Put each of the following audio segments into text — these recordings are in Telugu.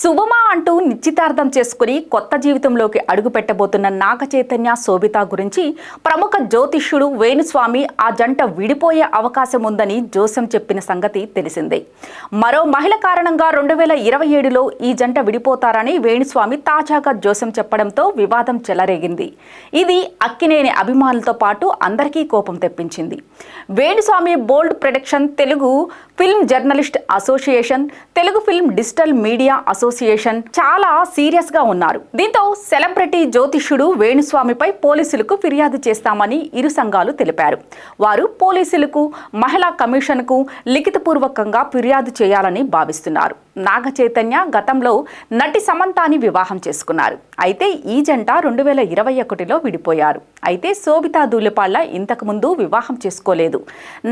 శుభమా అంటూ నిశ్చితార్థం చేసుకుని కొత్త జీవితంలోకి అడుగుపెట్టబోతున్న నాగ చైతన్య శోభిత గురించి ప్రముఖ జ్యోతిష్యుడు వేణుస్వామి ఆ జంట విడిపోయే అవకాశం ఉందని జోస్యం చెప్పిన సంగతి తెలిసిందే. మరో మహిళ కారణంగా రెండు వేల ఇరవై ఏడులో ఈ జంట విడిపోతారని వేణుస్వామి తాజాగా జోస్యం చెప్పడంతో వివాదం చెలరేగింది. ఇది అక్కినేని అభిమానులతో పాటు అందరికీ కోపం తెప్పించింది. Venuswamy bold production Telugu film journalist association Telugu film digital media association association చాలా సీరియస్గా ఉన్నారు. దీంతో సెలబ్రిటీ జ్యోతిష్యుడు వేణుస్వామిపై పోలీసులకు ఫిర్యాదు చేస్తామని ఇరు సంఘాలు తెలిపారు. వారు పోలీసులకు మహిళా కమిషన్కు లిఖితపూర్వకంగా ఫిర్యాదు చేయాలని భావిస్తున్నారు. నాగ చైతన్య గతంలో నటి సమంతాని వివాహం చేసుకున్నారు. అయితే ఈ జంట రెండు వేల ఇరవై ఒకటిలో విడిపోయారు. అయితే శోభితా దూలిపాళ్ళ ఇంతకుముందు వివాహం చేసుకోలేదు.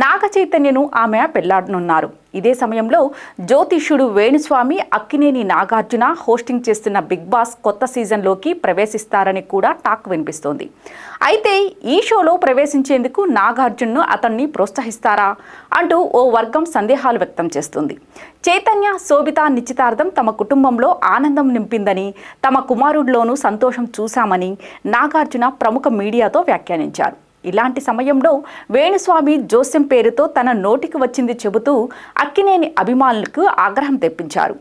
నాగ చైతన్యను ఆమె పెళ్ళాడనున్నారు. ఇదే సమయంలో జ్యోతిష్యుడు వేణుస్వామి అక్కినేని నాగార్జున హోస్టింగ్ చేస్తున్న బిగ్ బాస్ కొత్త సీజన్లోకి ప్రవేశిస్తారని కూడా టాక్ వినిపిస్తోంది. అయితే ఈ షోలో ప్రవేశించేందుకు నాగార్జున్ను అతన్ని ప్రోత్సహిస్తారా అంటూ ఓ వర్గం సందేహాలు వ్యక్తం చేస్తుంది. చైతన్య శోభిత నిశ్చితార్థం తమ కుటుంబంలో ఆనందం నింపిందని తమ కుమారుడిలోనూ సంతోషం చూశామని నాగార్జున ప్రముఖ మీడియా మీడియాతో వ్యాఖ్యానించారు. ఇలాంటి సమయంలో వేణుస్వామి జోస్యం పేరుతో తన నోటికి వచ్చింది చెబుతూ అక్కినేని అభిమానులకు ఆగ్రహం తెప్పించారు.